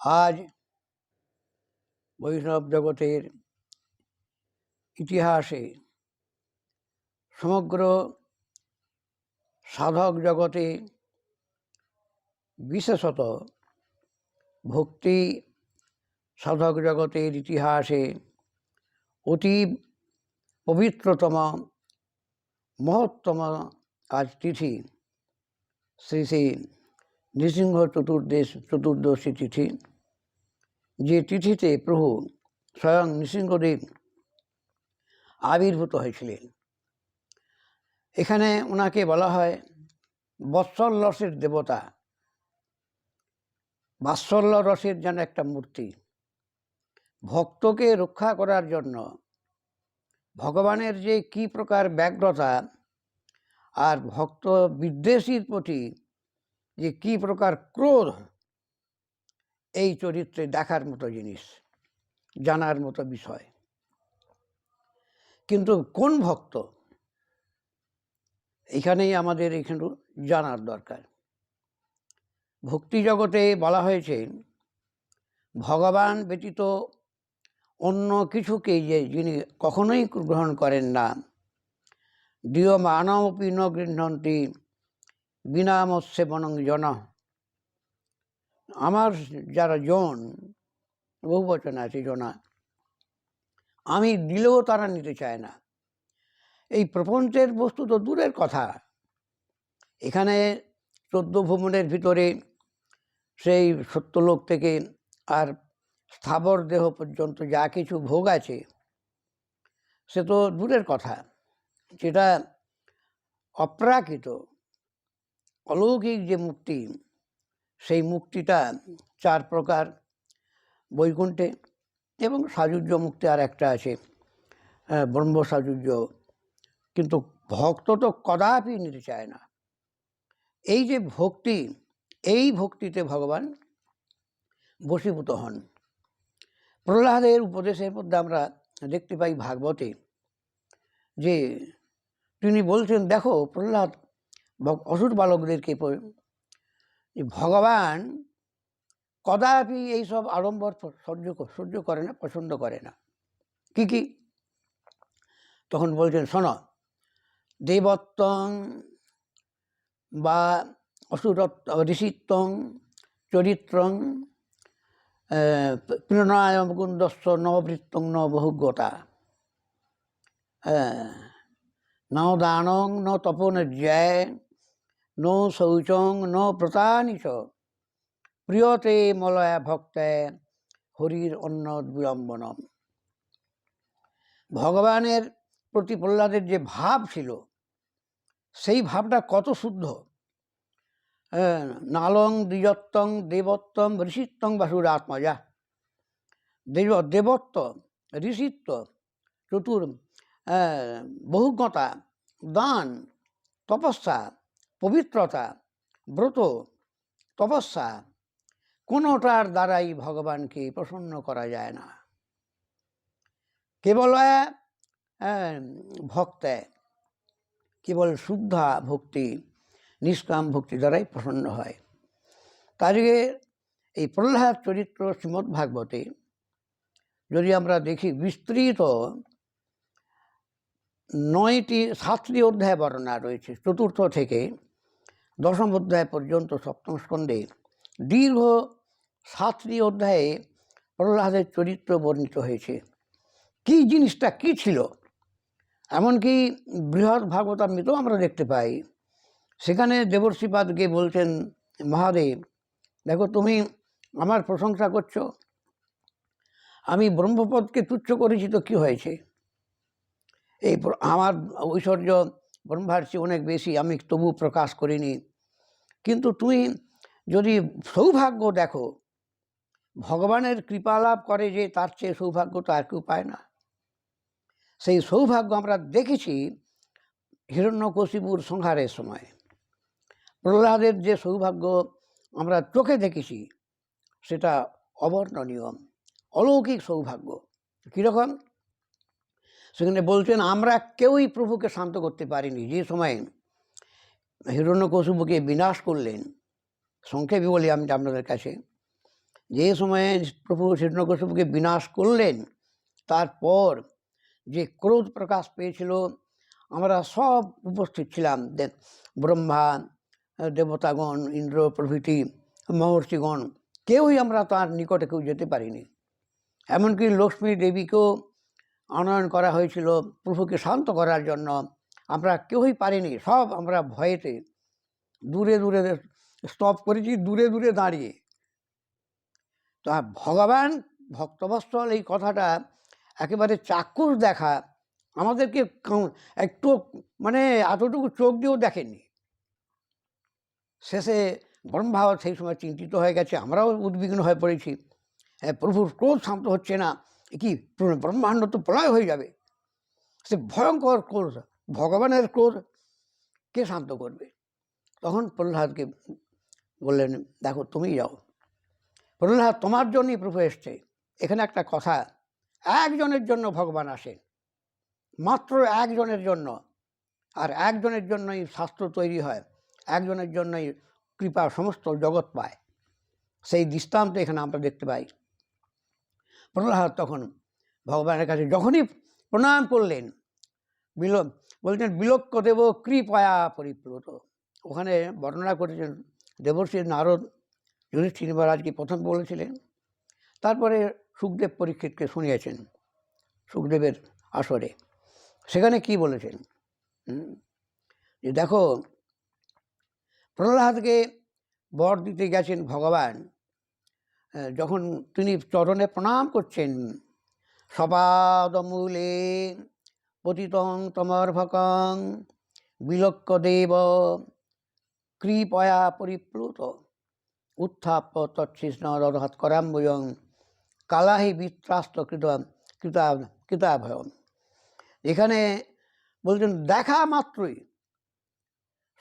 আজ বৈষ্ণব জগতের ইতিহাসে সমগ্র সাধক জগতে বিশেষত ভক্তি সাধক জগতের ইতিহাসে অতি পবিত্রতম মহত্তম আজ তিথি শ্রী শ্রী নৃসিংহ চতুর্দেশ, চতুর্দশী তিথি, যে তিথিতে প্রভু স্বয়ং নৃসিংহদেব আবির্ভূত হয়েছিলেন। এখানে ওনাকে বলা হয় বৎসল রসের দেবতা। বাৎসল্য রসের যেন একটা মূর্তি। ভক্তকে রক্ষা করার জন্য ভগবানের যে কি প্রকার ব্যগ্রতা আর ভক্ত বিদ্বেষীর প্রতি যে কি প্রকার ক্রোধ, এই চরিত্রে দেখার মতো জিনিস, জানার মতো বিষয়। কিন্তু কোন ভক্ত? এখানেই আমাদের এখানে জানার দরকার। ভক্তি জগতে বলা হয়েছে, ভগবান ব্যতীত অন্য কিছুকে যে যিনি কখনোই গ্রহণ করেন না দিয় মানবপি ন গৃহন্তি বিনামস্যে বনং জন আমার যারা জন বহু বচন আছে জনা আমি দিলেও তারা নিতে চায় না এই প্রপঞ্চের বস্তু তো দূরের কথা। এখানে চোদ্দ ভ্রমণের ভিতরে সেই সত্যলোক থেকে আর স্থাবর দেহ পর্যন্ত যা কিছু ভোগ আছে, সে তো দূরের কথা। যেটা অপ্রাকৃত, অলৌকিক যে মুক্তি, সেই মুক্তিটা চার প্রকার, বৈকুণ্ঠে এবং সাজুজ্য মুক্তি আর একটা আছে ব্রহ্ম সাজুজ্য কিন্তু ভক্ত তো কদাপি নিতে চায় না। এই যে ভক্তি, এই ভক্তিতে ভগবান বশীভূত হন। প্রহ্লাদের উপদেশের মধ্যে আমরা দেখতে পাই ভাগবতে যে তিনি বলছেন, দেখো, প্রহ্লাদ অসুর বালকদেরকে ভগবান কদাপি এইসব আড়ম্বর সহ্য সহ্য করে না, পছন্দ করে না। কি কি? তখন বলছেন, শোন, দেবত্বং বা অসুরত্ব, ঋষিত্বং, চরিত্রং প্রণয় মুকুন্দস্ব নবৃত্তং ন বহুজ্ঞতা ন দানং ন তপনজ্যায় ন শৌচং ন প্রতানি চ প্রিয়তে মলয়া ভক্তায় হরির অন্য বিড়ম্বনম ভগবানের প্রতি প্রহ্লাদের যে ভাব ছিল সেই ভাবটা কত শুদ্ধ নালং দ্বিজত্বং দেবত্বম ঋষিত্বং বাসুর আত্মজা দেব দেবত্ব ঋষিত্ব চতুর বহুজ্ঞতা, দান, তপস্যা, পবিত্রতা, ব্রত, তপস্যা, কোনোটার দ্বারাই ভগবানকে প্রসন্ন করা যায় না। কেবল ভক্ত, কেবল শুদ্ধা ভক্তি, নিষ্কাম ভক্তি দ্বারাই প্রসন্ন হয়। তারিখে এই প্রহ্লাদ চরিত্র শ্রীমদ্ভাগবতে, যদি আমরা দেখি বিস্তৃত নয়টি, সাতটি অধ্যায় বর্ণনা রয়েছে। চতুর্থ থেকে দশম অধ্যায় পর্যন্ত সপ্তম স্কন্ধে দীর্ঘ সাতটি অধ্যায়ে প্রহ্লাদের চরিত্র বর্ণিত হয়েছে। কি জিনিসটা, কি ছিল? এমনকি বৃহৎ ভাগবতামৃতেও আমরা দেখতে পাই। সেখানে দেবর্ষিপাদকে বলছেন, মহাদেব, দেখো তুমি আমার প্রশংসা করছ। আমি ব্রহ্মপদকে তুচ্ছ করেছি, তো কী হয়েছে? এই আমার ঐশ্বর্য ব্রহ্মার চেয়ে অনেক বেশি, আমি তবু প্রকাশ করিনি। কিন্তু তুমি যদি সৌভাগ্য দেখো, ভগবানের কৃপা লাভ করে যে তার চেয়ে সৌভাগ্য তো আর কেউ পায় না। সেই সৌভাগ্য আমরা দেখেছি হিরণ্যকশিপুর সংহারের সময়। প্রহ্লাদের যে সৌভাগ্য আমরা চোখে দেখেছি, সেটা অবর্ণনীয়, অলৌকিক সৌভাগ্য। কীরকম? সেখানে বলছেন, আমরা কেউই প্রভুকে শান্ত করতে পারিনি, যে সময় হিরণ্যকশুপুকে বিনাশ করলেন। সংক্ষেপে বলি আমি আপনাদের কাছে, যে সময়ে প্রভু হিরণ্যকশিপুকে বিনাশ করলেন, তারপর যে ক্রোধ প্রকাশ পেয়েছিল, আমরা সব উপস্থিত ছিলাম। ব্রহ্মা, দেবতাগণ, ইন্দ্র প্রভৃতি, মহর্ষিগণ, কেউই আমরা তার নিকটে কেউ যেতে পারিনি। এমনকি লক্ষ্মী দেবীকেও আনয়ন করা হয়েছিল প্রভুকে শান্ত করার জন্য। আমরা কেউই পারিনি। সব আমরা ভয়েতে দূরে দূরে স্তব করেছি, দূরে দূরে দাঁড়িয়ে। তা ভগবান ভক্তবৎসল এই কথাটা একেবারে চাক্ষুষ দেখা। আমাদেরকে একটু মানে এতটুকু চোখ দিয়েও দেখেননি। শেষে ব্রহ্মাও সেই সময় চিন্তিত হয়ে গেছে। আমরাও উদ্বিগ্ন হয়ে পড়েছি। হ্যাঁ প্রভুর ক্রোধ শান্ত হচ্ছে না। কি? ব্রহ্মাণ্ড তো প্রলয় হয়ে যাবে। সে ভয়ঙ্কর ক্রোধ, ভগবানের ক্রোধ। কে শান্ত করবে? তখন প্রহ্লাদকে বললেন, দেখো, তুমি যাও। প্রহ্লাদ, তোমার জন্যই প্রভু এসছে। এখানে একটা কথা, একজনের জন্য ভগবান আসেন মাত্র একজনের জন্য। আর একজনের জন্যই শাস্ত্র তৈরি হয়, একজনের জন্যই কৃপা সমস্ত জগৎ পায়। সেই দৃষ্টান্ত এখানে আমরা দেখতে পাই। প্রহ্লাদ তখন ভগবানের কাছে যখনই প্রণাম করলেন, বিল, বলছেন বিলক্ষ দেব কৃপয়া পরিপ্লুত। ওখানে বর্ণনা করেছেন দেবশ্রী নারদ যুধিষ্ঠির মহারাজকে প্রথম বলেছিলেন। তারপরে সুখদেব পরীক্ষিতকে শুনিয়েছেন, সুখদেবের আসরে। সেখানে কি বলেছেন? যে দেখো প্রহ্লাদকে বর দিতে গেছেন ভগবান যখন তিনি চরণে প্রণাম করছেন সপাদমূলে পতিতং তমর্ভকং বিলক্ষ দেব কৃপয়া পরিপ্লুত। উত্থাপ্য তৎসৃষ্ণ দধাৎ করাম্বয়ং কালাহি বিত্রাস্ত কৃত, কৃতা কৃতাভয়ম এখানে বলছেন, দেখা মাত্রই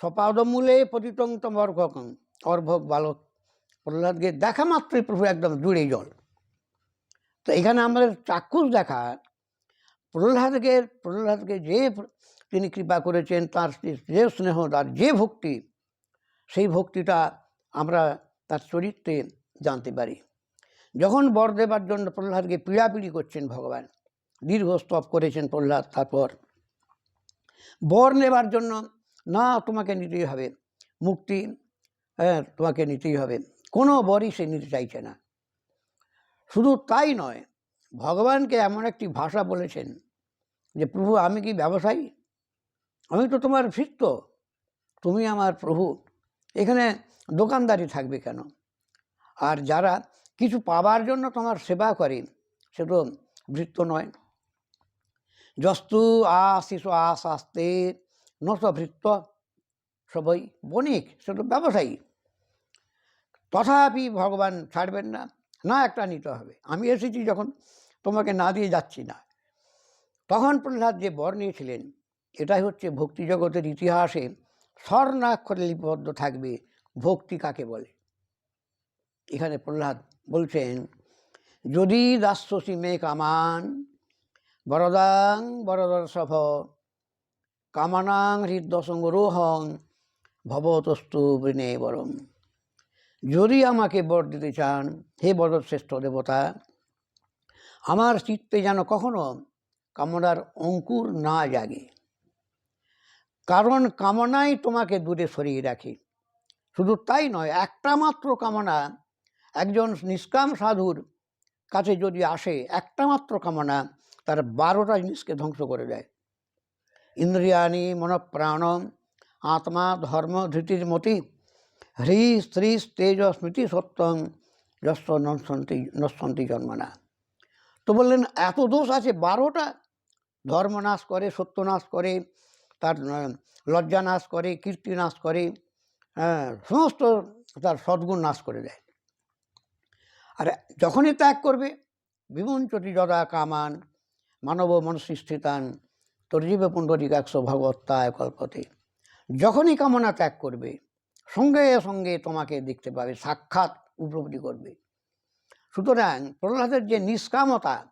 সপাদমূলে পতিতং তমর্ভকং, অর্ভক বালক প্রহ্লাদকে দেখা মাত্রই প্রভু একদম জুড়ে জল। তো এখানে আমাদের চাক্ষুষ দেখা প্রহ্লাদকে প্রহ্লাদকে যে তিনি কৃপা করেছেন, তার যে স্নেহ, তার যে ভক্তি, সেই ভক্তিটা আমরা তার চরিত্রে জানতে পারি। যখন বর দেবার জন্য প্রহ্লাদকে পীড়াপিড়ি করছেন ভগবান, দীর্ঘ স্তব করেছেন প্রহ্লাদ, তারপর বর নেবার জন্য, না, তোমাকে নিতেই হবে, মুক্তি হ্যাঁ তোমাকে নিতেই হবে। কোনো বরই সে নিতে চাইছে না। শুধু তাই নয়, ভগবানকে এমন একটি ভাষা বলেছেন যে, প্রভু, আমি কি ব্যবসায়ী? আমি তো তোমার ভৃত্য। তুমি আমার প্রভু। এখানে দোকানদারি থাকবে কেন? আর যারা কিছু পাবার জন্য তোমার সেবা করে, সে তো ভৃত্য নয়। যস্তু আশিস আস আস্তে নত ভৃত্য সবাই বণিক, সে তো ব্যবসায়ী। তথাপি ভগবান ছাড়বেন না না একটা নিতে হবে। আমি এসেছি যখন, তোমাকে না দিয়ে যাচ্ছি না। তখন প্রহ্লাদ যে বর নিয়েছিলেন, এটাই হচ্ছে ভক্তি জগতের ইতিহাসে স্বর্ণাক্ষরে লিপিবদ্ধ থাকবে, ভক্তি কাকে বলে? এখানে প্রহ্লাদ বলছেন, যদি দাস্যসী মে কামান, বরদাং বরদর্শভ কামানাং হৃদসঙ্গরোহং ভবতস্তু বৃণে বরম। যদি আমাকে বর দিতে চান, হে বরশ্রেষ্ঠ দেবতা, আমার চিত্তে যেন কখনো কামনার অঙ্কুর না জাগে। কারণ কামনাই তোমাকে দূরে সরিয়ে রাখে। শুধু তাই নয়, একটা মাত্র কামনা একজন নিষ্কাম সাধুর কাছে যদি আসে, একটা মাত্র কামনা তার বারোটা জিনিসকে ধ্বংস করে দেয়। ইন্দ্রিয়াণী, মনপ্রাণ, আত্মা, ধর্ম, ধৃতির মতি হ্রি স্ত্রী তেজ স্মৃতি সত্যং যস্ব নশ্বন্তি নশ্বন্তি জন্মনা তো বললেন এত দোষ আছে বারোটা ধর্ম নাশ করে সত্য নাশ করে তার লজ্জা নাশ করে কীর্তি নাশ করে সমস্ত তার সদ্গুণ নাশ করে দেয়। আর যখনই ত্যাগ করবে, বিমুঞ্চতি যদা কামান, মানব মনসী স্থিতান তর্জীব পুণ্ডরিকাক্ষ ভগবত্তায় কল্পতে। যখনই কামনা ত্যাগ করবে সঙ্গে সঙ্গে তোমাকে দেখতে পাবে, সাক্ষাৎ উপলব্ধি করবে। সুতরাং প্রহ্লাদের যে নিষ্কামতা,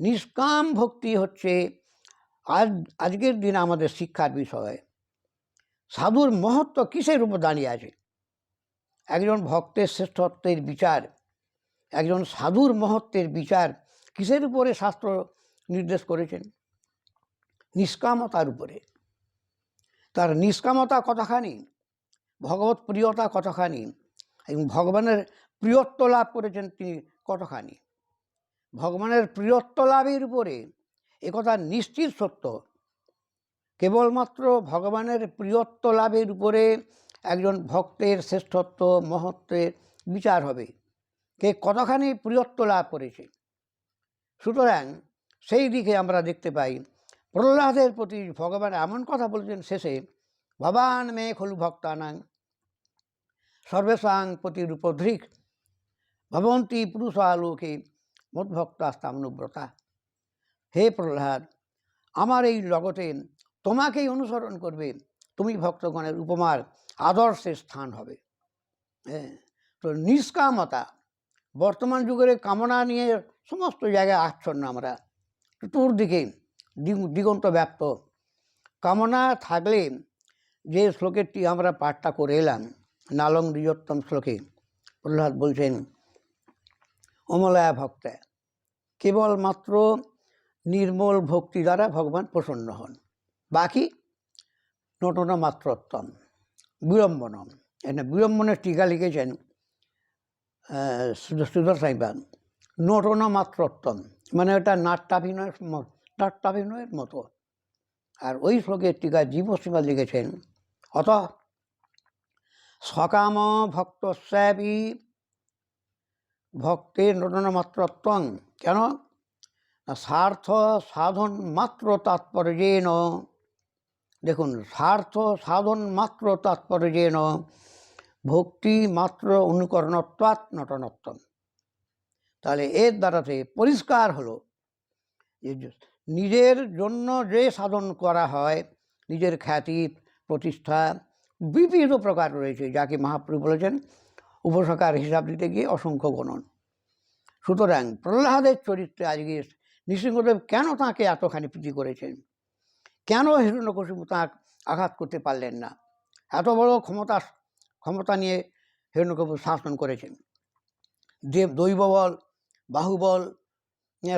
নিষ্কাম ভক্তি হচ্ছে আজ, আজকের দিনে আমাদের শিক্ষার বিষয়। সাধুর মহত্ব কিসের উপর দাঁড়িয়ে আছে? একজন ভক্তের শ্রেষ্ঠত্বের বিচার, একজন সাধুর মহত্বের বিচার কিসের উপরে শাস্ত্র নির্দেশ করেছেন? নিষ্কামতার উপরে। তার নিষ্কামতা কতখানি? ভগবত প্রিয়তা কতখানি? এবং ভগবানের প্রিয়ত্ব লাভ করেছেন তিনি কতখানি? ভগবানের প্রিয়ত্ব লাভের উপরে একথা নিশ্চিত সত্য। কেবলমাত্র ভগবানের প্রিয়ত্ব লাভের উপরে একজন ভক্তের শ্রেষ্ঠত্ব, মহত্বের বিচার হবে। কে কতখানি প্রিয়ত্ব লাভ করেছে? সুতরাং সেই দিকে আমরা দেখতে পাই, প্রহ্লাদের প্রতি ভগবান এমন কথা বলেছেন শেষে, ভবান মে খলু ভক্তানাং সর্বেশাং প্রতিরূপধৃক। ভবন্তী পুরুষ আলোকে মদ্ভক্তাস্তামনুব্রতা। হে প্রহ্লাদ, আমার এই জগতে তোমাকেই অনুসরণ করবে। তুমি ভক্তগণের উপমার আদর্শের স্থান হবে। হ্যাঁ তো নিষ্কামতা, বর্তমান যুগের কামনা নিয়ে সমস্ত জায়গায় আচ্ছন্ন আমরা। চতুর্দিকে দিগ- দিগন্ত ব্যাপ্ত। কামনা থাকলে যে শ্লোকেরটি আমরা পাঠটা করে এলাম নালং দ্বিজোত্তম শ্লোকে প্রহ্লাদ বলছেন, অমলায়া ভক্তা, কেবলমাত্র নির্মল ভক্তি দ্বারা ভগবান প্রসন্ন হন। বাকি নটন মাত্রোত্তম, বিড়ম্বনম। এখানে বিড়ম্বনের টিকা লিখেছেন সুদর্শাইবান নটন মাত্রোত্তম। মানে ওটা নাট্যাভিনয়ের নাট্যাভিনয়ের মতো। আর ওই শ্লোকের টিকা জীবসীমা লিখেছেন, অত সকাম ভক্ত ভক্তস্যাপি ভক্তের নটন মাত্রত্বং কেন স্বার্থ সাধন মাত্র তাৎপর্যেন। দেখুন, স্বার্থ সাধন মাত্র তাৎপর্যেন। ভক্তি মাত্র অনুকরণত্বাৎ নটনত্বম তাহলে এর দ্বারাতে পরিষ্কার হলো নিজের জন্য যে সাধন করা হয়, নিজের খ্যাতি, প্রতিষ্ঠা বিবিধ প্রকার রয়েছে, যাকে মহাপ্রভু বলেছেন উপসকার হিসাব দিতে গিয়ে অসংখ্য গণন। সুতরাং প্রহ্লাদের চরিত্রে আজকে নৃসিংহদেব কেন তাকে এতখানি প্রীতি করেছেন? কেন হিরণ্যকশিপু তাঁর আঘাত করতে পারলেন না? এত বড় ক্ষমতা ক্ষমতা নিয়ে হিরণ্যকশিপু শাসন করেছেন। দেব দৈববল, বাহুবল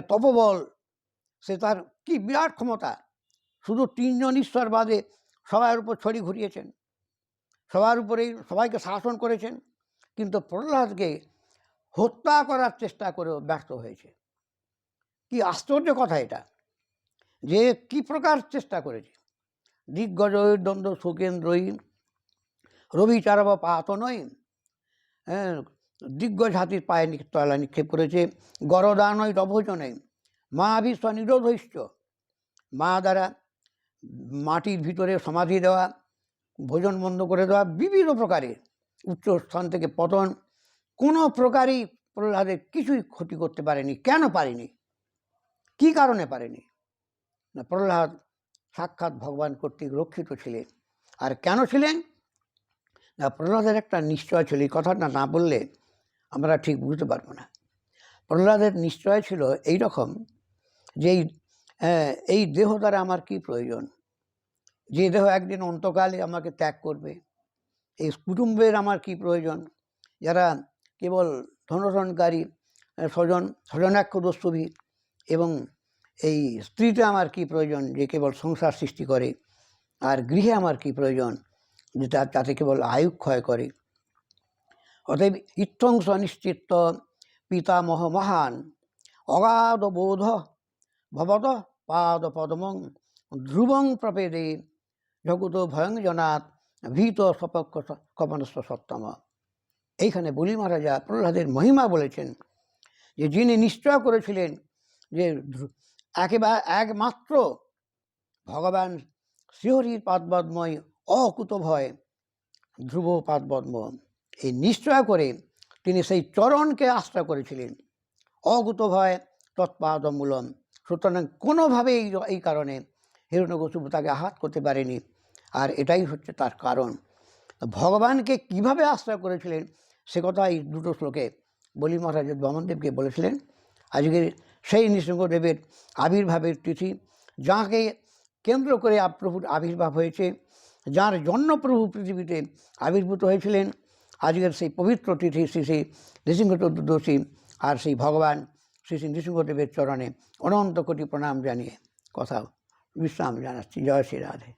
তপবল, সে তার কি বিরাট ক্ষমতা? শুধু তিনজন ঈশ্বর বাদে সবার উপর ছড়ি ঘুরিয়েছেন। সবার উপরেই সবাইকে শাসন করেছেন, কিন্তু প্রহ্লাদকে হত্যা করার চেষ্টা করেও ব্যর্থ হয়েছে। কি আশ্চর্য কথা এটা যে কি প্রকার চেষ্টা করেছে। দিগ্গজয় দ্বন্দ্ব সুকেন্দ্রই রবিচারব পাত নয় হ্যাঁ দিগ্গজ হাতির পায়ে তলা নিক্ষেপ করেছে গরদা নয় গরদানয় রভোজনে মা বিশ্ব নিরোধৈশ্চ মা দ্বারা মাটির ভিতরে সমাধি দেওয়া ভোজন বন্ধ করে দেওয়া বিভিন্ন প্রকারের উচ্চ স্থান থেকে পতন, কোনো প্রকারই প্রহ্লাদের কিছুই ক্ষতি করতে পারেনি। কেন পারেনি? কি কারণে পারেনি? না, প্রহ্লাদ সাক্ষাৎ ভগবান কর্তৃক রক্ষিত ছিলেন। আর কেন ছিলেন? না, প্রহ্লাদের একটা নিশ্চয় ছিল, এই কথাটা না বললে আমরা ঠিক বুঝতে পারব না। প্রহ্লাদের নিশ্চয় ছিল এই রকম যে এই দেহ দ্বারা আমার কি প্রয়োজন? যে দেহ একদিন অন্তকালে আমাকে ত্যাগ করবে। এই কুটুম্বের আমার কি প্রয়োজন? যারা কেবল ধনধনকারী আহ, স্বজন স্বজনাক্ষ দস্তুভী এবং এই স্ত্রীতে আমার কি প্রয়োজন যে কেবল সংসার সৃষ্টি করে? আর গৃহে আমার কি প্রয়োজন যে তাতে কেবল আয়ু ক্ষয় করে? অতএব ইত্যংশ নিশ্চিত পিতামহ মহান অগাধ বোধ ভবত পাদ পদমং ধ্রুবং প্রপেদে। জগত ভয়ং ভীত সপক্ষ কপনস্ব সত্তম। এইখানে বলি মহারাজা, প্রহ্লাদের মহিমা বলেছেন যে, যিনি নিশ্চয় করেছিলেন যে একেবারে একমাত্র ভগবান শ্রীহরির পাদপদ্ময় অকুত ভয়, ধ্রুব পাদপদ্ম। এই নিশ্চয় করে তিনি সেই চরণকে আশ্রয় করেছিলেন। অকুত ভয় তৎপাদমূলম। সুতরাং কোনোভাবে এই কারণে হিরণ্যকশিপু তাকে আঘাত করতে পারেনি। এটাই হচ্ছে তার কারণ। ভগবানকে কীভাবে আশ্রয় করেছিলেন, সে কথা এই দুটো শ্লোকে বলি মহারাজ বামনদেবকে বলেছিলেন। আজকের সেই নৃসিংহদেবের আবির্ভাবের তিথি, যাকে কেন্দ্র করে প্রভুর আবির্ভাব হয়েছে, যার জন্য প্রভু পৃথিবীতে আবির্ভূত হয়েছিলেন। আজকের সেই পবিত্র তিথি শ্রী শ্রী নৃসিংহ চতুর্দশী আর সেই ভগবান শ্রী শ্রী নৃসিংহদেবের চরণে অনন্ত কোটি প্রণাম জানিয়ে কথা বিশ্রাম জানাচ্ছি। জয় শ্রী রাধে।